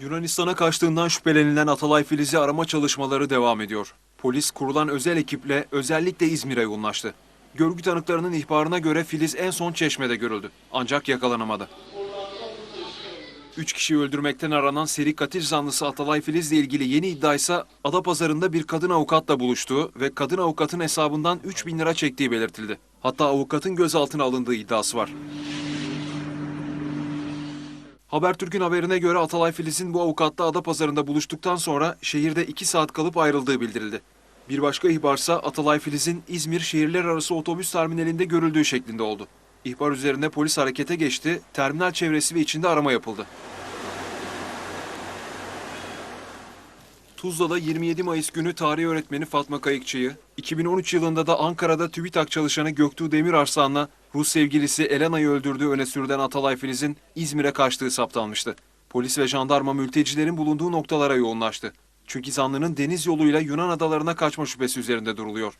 Yunanistan'a kaçtığından şüphelenilen Atalay Filiz'i arama çalışmaları devam ediyor. Polis kurulan özel ekiple özellikle İzmir'e yoğunlaştı. Görgü tanıklarının ihbarına göre Filiz en son Çeşme'de görüldü. Ancak yakalanamadı. Üç kişiyi öldürmekten aranan seri katil zanlısı Atalay Filiz'le ilgili yeni iddia ise Adapazarı'nda bir kadın avukatla buluştuğu ve kadın avukatın hesabından 3 bin lira çektiği belirtildi. Hatta avukatın gözaltına alındığı iddiası var. Habertürk'ün haberine göre Atalay Filiz'in bu avukatla Adapazarı'nda buluştuktan sonra şehirde 2 saat kalıp ayrıldığı bildirildi. Bir başka ihbarsa Atalay Filiz'in İzmir şehirler arası otobüs terminalinde görüldüğü şeklinde oldu. İhbar üzerine polis harekete geçti, terminal çevresi ve içinde arama yapıldı. Tuzla'da 27 Mayıs günü tarih öğretmeni Fatma Kayıkçı'yı, 2013 yılında da Ankara'da TÜBİTAK çalışanı Göktuğ Demirarslan'la Rus sevgilisi Elena'yı öldürdüğü öne sürülen Atalay Filiz'in İzmir'e kaçtığı saptanmıştı. Polis ve jandarma mültecilerin bulunduğu noktalara yoğunlaştı. Çünkü zanlının deniz yoluyla Yunan adalarına kaçma şüphesi üzerinde duruluyor.